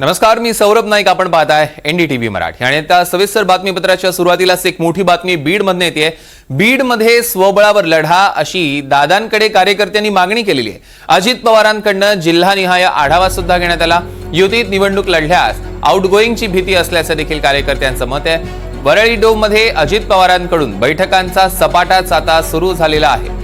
नमस्कार मी सौरभ नाईक. आपण पाहताय एनडीटीव्ही मराठी. आणि त्या सविस्तर बातमीपत्राच्या सुरुवातीलाच एक मोठी बातमी बीडमधून येते बीडमध्ये स्वबळावर लढा अशी दादांकडे कार्यकर्त्यांनी मागणी केलेली आहे. अजित पवारांकडनं जिल्हानिहाय आढावा सुद्धा घेण्यात आला. युतीत निवडणूक लढल्यास आउटगोईंगची भीती असल्याचं देखील कार्यकर्त्यांचं मत आहे. वरळी डोममध्ये अजित पवारांकडून बैठकांचा सपाटाच आता सुरू झालेला आहे.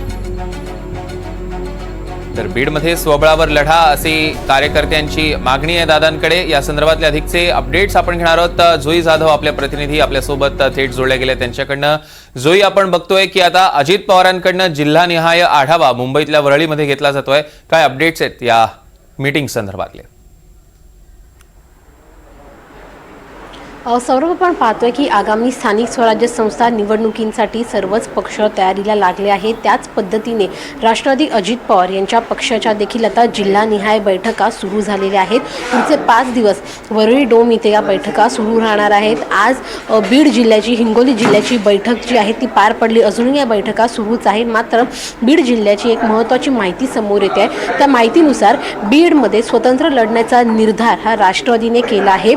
तर बीडमध्ये स्वबळावर लढा अशी कार्यकर्त्यांची मागणी आहे दादांकडे. या संदर्भातले अधिकचे अपडेट्स आपण घेणार आहोत. जोई जाधव आपल्या प्रतिनिधी आपल्यासोबत थेट जोडले गेले त्यांच्याकडनं. जोई आपण बघतोय की आता अजित पवारांकडनं जिल्हानिहाय आढावा मुंबईतल्या वरळीमध्ये घेतला जातोय. काय अपडेट्स आहेत या मीटिंग संदर्भातले? सौरभ आपण पाहतोय की आगामी स्थानिक स्वराज्य संस्था निवडणुकींसाठी सर्वच पक्ष तयारीला लागले आहेत. त्याच पद्धतीने राष्ट्रवादी अजित पवार यांच्या पक्षाच्या देखील आता जिल्हानिहाय बैठका सुरू झालेल्या आहेत. पुढचे पाच दिवस वरळी डोम इथे या बैठका सुरू राहणार आहेत. आज बीड जिल्ह्याची हिंगोली जिल्ह्याची बैठक जी आहे ती पार पडली. अजूनही या बैठका सुरूच आहेत. मात्र बीड जिल्ह्याची एक महत्त्वाची माहिती समोर येते. आहे त्या माहितीनुसार बीडमध्ये स्वतंत्र लढण्याचा निर्धार हा राष्ट्रवादीने केला आहे.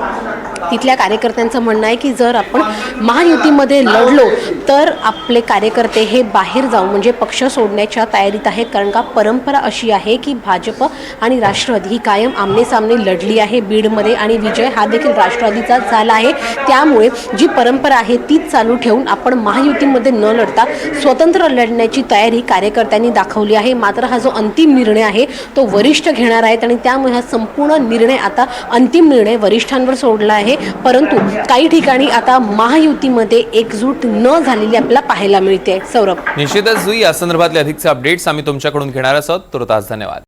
तिथल्या कार्यकर्त्यांचं म्हणणं आहे की जर आपण महायुतीमध्ये लढलो तर आपले कार्यकर्ते हे बाहेर जाऊन म्हणजे पक्ष सोडण्याच्या तयारीत आहेत कारण का परंपरा अशी आहे की भाजप आणि राष्ट्रवादी ही कायम आमनेसामने लढली आहे बीडमध्ये आणि विजय हा देखील राष्ट्रवादीचा झाला आहे. त्यामुळे जी परंपरा आहे तीच चालू ठेवून आपण महायुतीमध्ये न लढता स्वतंत्र लढण्याची तयारी कार्यकर्त्यांनी दाखवली आहे. मात्र हा जो अंतिम निर्णय आहे तो वरिष्ठ घेणार आहेत आणि त्यामुळे हा संपूर्ण निर्णय आता अंतिम निर्णय वरिष्ठांवर सोडला आहे. परंतु काही ठिकाणी आता महायुतीमध्ये एकजूट न झालेली आपल्याला पाहायला मिळते. सौरभ. निश्चितच जुई या संदर्भातले अधिकचे अपडेट्स आम्ही तुमच्याकडून घेणार आहोत तुर्तास धन्यवाद.